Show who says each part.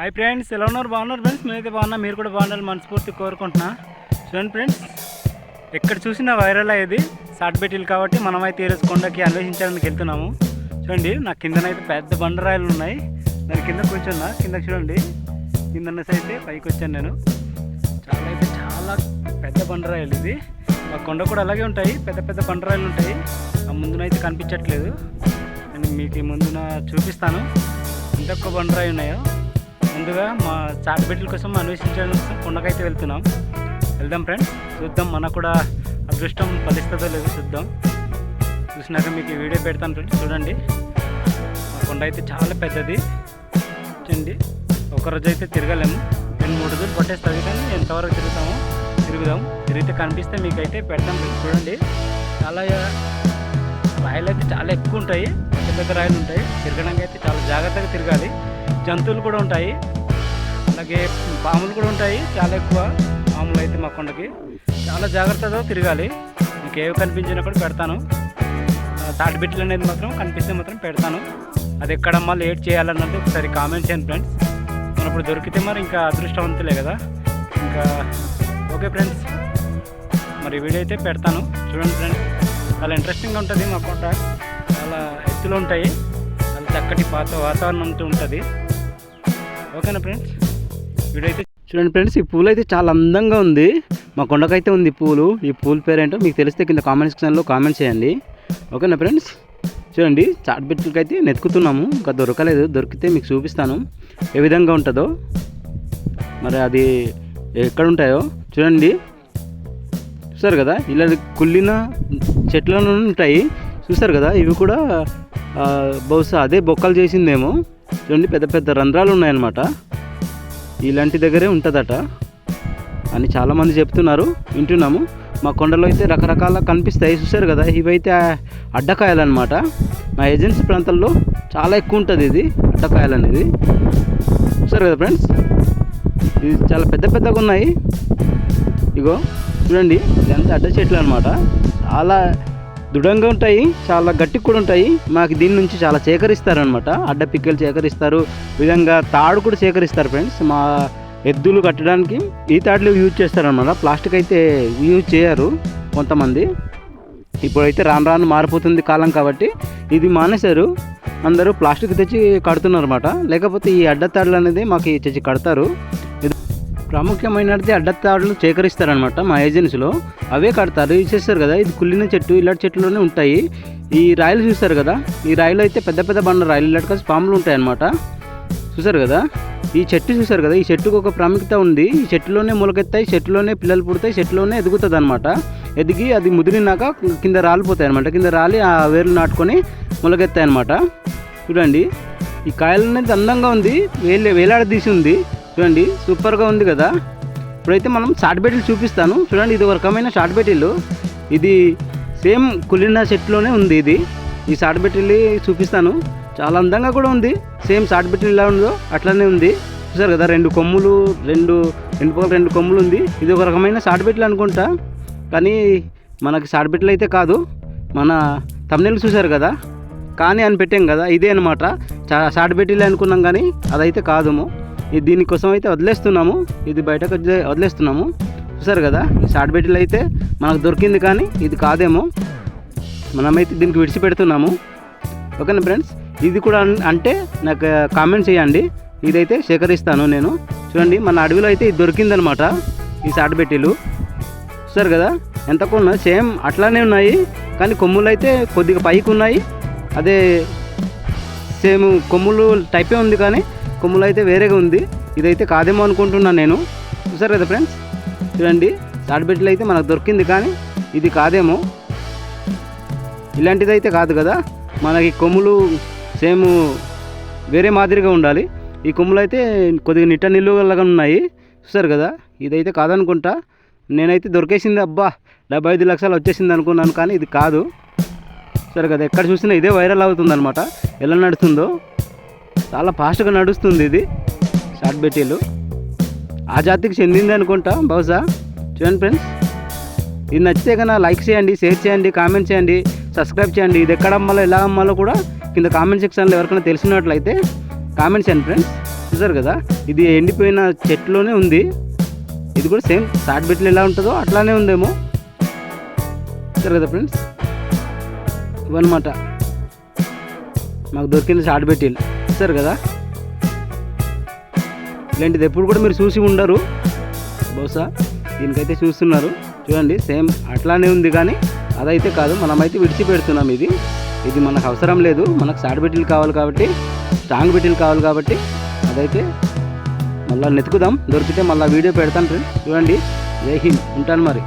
Speaker 1: Hi friends ఎలా ఉన్నారు? బాగున్నారు ఫ్రెండ్స్ నేనైతే బాగున్నా. మీరు కూడా బాగుండాలి మనస్ఫూర్తి కోరుకుంటున్నా. చూడండి ఫ్రెండ్స్ ఎక్కడ చూసినా వైరల్ అయ్యేది షార్ట్ బెట్టీలు కాబట్టి మనమైతే ఈరోజు కొండకి అన్వేషించడానికి వెళ్తున్నాము. చూడండి నా కిందనైతే పెద్ద బండరాయిలు ఉన్నాయి. దాని కింద కూర్చున్నా. కింద చూడండి కింద అయితే పైకి వచ్చాను నేను. చాలా అయితే చాలా పెద్ద బండరాయిలు ఇది. ఆ కొండ కూడా అలాగే ఉంటాయి. పెద్ద పెద్ద బండరాయిలు ఉంటాయి. ఆ ముందునైతే కనిపించట్లేదు. నేను మీకు ముందున చూపిస్తాను. ఎంత ఒక్క బండరాయి ఉన్నాయో. ముందుగా మా చాట్ కోసం అన్వేషించడం కొండకైతే వెళ్తున్నాం. వెళ్దాం ఫ్రెండ్స్ చూద్దాం మనకు కూడా అదృష్టం ఫలిస్తుందో లేదో చూద్దాం. చూసినాక మీకు వీడియో పెడతాను ఫ్రెండ్స్ చూడండి. ఆ కొండ అయితే చాలా పెద్దది. చూడండి ఒకరోజు అయితే తిరగలేము. రెండు మూడు రోజులు పట్టేస్తుంది కానీ ఎంతవరకు తిరుగుతామో తిరుగుదాం. తిరిగితే కనిపిస్తే మీకైతే పెడతాం ఫ్రెండ్స్ చూడండి. చాలా రాయలు అయితే చాలా ఎక్కువ ఉంటాయి. పెద్ద పెద్ద రాయలు ఉంటాయి. తిరగడానికి అయితే చాలా జాగ్రత్తగా తిరగాలి. జంతువులు కూడా ఉంటాయి. అలాగే పాములు కూడా ఉంటాయి చాలా ఎక్కువ పాములు అయితే మా కొండకి. చాలా జాగ్రత్తగా తిరగాలి. మీకు ఏవి కనిపించినా కూడా పెడతాను. ఆ అనేది మాత్రం కనిపిస్తే మాత్రం పెడతాను. అది ఎక్కడమ్మా లేట్ చేయాలన్నది ఒకసారి కామెంట్ చేయండి ఫ్రెండ్స్. మనం ఇప్పుడు దొరికితే మరి ఇంకా అదృష్టవంతులే కదా. ఇంకా ఓకే ఫ్రెండ్స్. మరి వీడియో అయితే పెడతాను. చూడండి ఫ్రెండ్స్. చాలా ఇంట్రెస్టింగ్గా ఉంటుంది మా కొండ. చాలా ఎత్తులు ఉంటాయి. చాలా చక్కటి పాత వాతావరణంతో ఉంటుంది. ఓకేనా ఫ్రెండ్స్? అయితే చూడండి ఫ్రెండ్స్ ఈ పూలు అయితే చాలా అందంగా ఉంది. మా కొండకైతే ఉంది పూలు. ఈ పూల పేరేంటో మీకు తెలిస్తే కింద కామెంట్ సెక్షన్లో కామెంట్ చేయండి. ఓకేనా ఫ్రెండ్స్? చూడండి చాట్ బిట్లకి అయితే నెతుకుతున్నాము ఇంకా దొరకలేదు. దొరికితే మీకు చూపిస్తాను. ఏ విధంగా ఉంటుందో. మరి అది ఎక్కడ ఉంటాయో చూడండి. చూస్తారు కదా? ఇలా కుళ్ళిన చెట్లను ఉంటాయి. చూస్తారు కదా? ఇవి కూడా బహుశా అదే బొక్కలు చేసిందేమో. చూడండి పెద్ద పెద్ద రంధ్రాలు ఉన్నాయన్నమాట. ఇలాంటి దగ్గరే ఉంటుందట అని చాలామంది చెప్తున్నారు వింటున్నాము. మా కొండలో అయితే రకరకాల కనిపిస్తాయి చూసారు కదా? ఇవైతే అడ్డకాయలు అనమాట మా ఏజెన్సీ ప్రాంతాల్లో చాలా ఎక్కువ ఉంటుంది ఇది అడ్డకాయలు అనేది. చూసారు కదా ఫ్రెండ్స్? ఇది చాలా పెద్ద పెద్దగా ఉన్నాయి. ఇగో చూడండి ఇదంతా అడ్డ చెట్లు అనమాట చాలా దృఢంగా ఉంటాయి చాలా గట్టి కూడా ఉంటాయి. మాకు దీని నుంచి చాలా సేకరిస్తారు అనమాట అడ్డ పిక్కలు సేకరిస్తారు. విధంగా తాడు కూడా సేకరిస్తారు ఫ్రెండ్స్. మా ఎద్దులు కట్టడానికి ఈ తాడులు యూజ్ చేస్తారనమాట ప్లాస్టిక్ అయితే యూజ్ చేయరు కొంతమంది. ఇప్పుడైతే రాను రాను మారిపోతుంది కాలం కాబట్టి ఇది మానేశారు. అందరూ ప్లాస్టిక్ తెచ్చి కడుతున్నారు అనమాట లేకపోతే ఈ అడ్డతాడులు అనేది మాకు తెచ్చి కడతారు. ప్రాముఖ్యమైనది అడ్డతాడులు సేకరిస్తారనమాట మా ఏజెన్సీలో. అవే కడతారు ఇది చేస్తారు కదా. ఇది కుళ్ళిన చెట్టు ఇలాంటి చెట్లులోనే ఉంటాయి. ఈ రాయలు చూస్తారు కదా. ఈ రాయిలు అయితే పెద్ద పెద్ద బండ రాయలు ఇలాంటి కలిసి పాములు ఉంటాయి అన్నమాట చూసారు కదా? ఈ చెట్టు చూసారు కదా? ఈ చెట్టుకు ఒక ప్రాముఖ్యత ఉంది. ఈ చెట్టులోనే మొలకెత్తాయి చెట్టులోనే పిల్లలు పుడతాయి చెట్టులోనే ఎదుగుతుంది అనమాట ఎదిగి అది ముదిరినాక కింద రాలిపోతాయి అనమాట కింద రాలి ఆ వేర్లు నాటుకొని మొలకెత్తాయి అనమాట చూడండి. ఈ కాయలు అనేది అందంగా ఉంది. వేలే వేలాడదీసి ఉంది. చూడండి సూపర్గా ఉంది కదా. ఇప్పుడైతే మనం షార్ట్ బెటిల్ చూపిస్తాను. చూడండి ఇది ఒక రకమైన షార్ట్ బెటిల్ ఇది సేమ్ కులినా చెట్లోనే ఉంది ఇది. ఈ షార్ట్ బెటిల్ చూపిస్తాను. చాలా అందంగా కూడా ఉంది. సేమ్ షార్ట్ బెటిల్ ఎలా ఉందో అట్లానే ఉంది. చూసారు కదా రెండు కొమ్ములు రెండు రెండు పక్కల రెండు కొమ్ములు ఉంది. ఇది ఒక రకమైన షార్ట్ బెటిల్ అనుకుంటా. కానీ మనకి షార్ట్ బెటిల్ అయితే కాదు. మన తమిళ చూసారు కదా. కానీ అని పెట్టాం కదా ఇదే అనమాట షార్ట్ బెటిల్ అనుకున్నాం కానీ అదైతే కాదేమో దీనికోసం అయితే వదిలేస్తున్నాము. ఇది బయటకు వదిలేస్తున్నాము. చూసారు కదా ఈ షార్ట్ బెట్టిల్ అయితే మనకు దొరికింది కానీ ఇది కాదేమో. మనమైతే దీనికి విడిచిపెడుతున్నాము. ఓకేనా ఫ్రెండ్స్? ఇది కూడా అంటే నాకు కామెంట్ చేయండి. ఇదైతే సేకరిస్తాను నేను. చూడండి మన అడవిలో అయితే ఇది దొరికిందనమాట ఈ షార్ట్ బెట్టీలు చూసారు కదా ఎంత కొన్నా సేమ్ అట్లానే ఉన్నాయి. కానీ కొమ్ములు అయితే కొద్దిగా పైకి ఉన్నాయి. అదే సేమ్ కొమ్ములు టైపే ఉంది కానీ కొమ్ములు అయితే వేరేగా ఉంది. ఇదైతే కాదేమో అనుకుంటున్నాను నేను. చూసారు కదా ఫ్రెండ్స్? చూడండి షార్ట్ అయితే మనకు దొరికింది కానీ ఇది కాదేమో. ఇలాంటిది అయితే కాదు కదా. మనకి కొమ్ములు సేమ్ వేరే మాదిరిగా ఉండాలి. ఈ కొమ్ములు అయితే కొద్దిగా నిట్ట నిలువలాగా ఉన్నాయి. చూసారు కదా? ఇదైతే కాదనుకుంటా. నేనైతే దొరికేసింది అబ్బా! డెబ్బై ఐదు లక్షలు వచ్చేసింది అనుకున్నాను కానీ ఇది కాదు. సరే కదా. ఎక్కడ చూసినా ఇదే వైరల్ అవుతుంది అనమాట ఎలా నడుస్తుందో. చాలా ఫాస్ట్గా నడుస్తుంది ఇది. షార్ట్ బెట్టీలు ఆ జాతికి చెందింది అనుకుంటా బహుశా. చూడండి ఫ్రెండ్స్ ఇది నచ్చితే కన్నా లైక్ చేయండి షేర్ చేయండి కామెంట్ చేయండి సబ్స్క్రైబ్ చేయండి. ఇది ఎక్కడ అమ్మాలో ఎలా అమ్మాలో కూడా కింద కామెంట్ సెక్షన్లో ఎవరికైనా తెలిసినట్లయితే కామెంట్ చేయండి ఫ్రెండ్స్ చూసారు కదా? ఇది ఎండిపోయిన చెట్టులోనే ఉంది. ఇది కూడా సేమ్ షార్ట్ బెట్లు ఎలా ఉంటుందో అట్లానే ఉందేమో. చూసారు కదా ఫ్రెండ్స్ ఇవన్నమాట మాకు దొరికింది షార్ట్ బెట్టిల్ ఇస్తారు కదా? ఇలాంటిది ఎప్పుడు కూడా మీరు చూసి ఉండరు. బహుశా దీనికైతే చూస్తున్నారు. చూడండి సేమ్ అట్లానే ఉంది కానీ అదైతే కాదు. మనమైతే విడిచిపెడుతున్నాం ఇది. ఇది మనకు అవసరం లేదు. మనకు షార్ట్ బెట్టిల్ కావాలి కాబట్టి స్ట్రాంగ్ బెట్టిల్ కావాలి కాబట్టి అదైతే మళ్ళీ నెతుకుదాం దొరికితే మళ్ళీ వీడియో పెడతాను ఫ్రెండ్స్. చూడండి. జై హింద్. ఉంటాను మరి.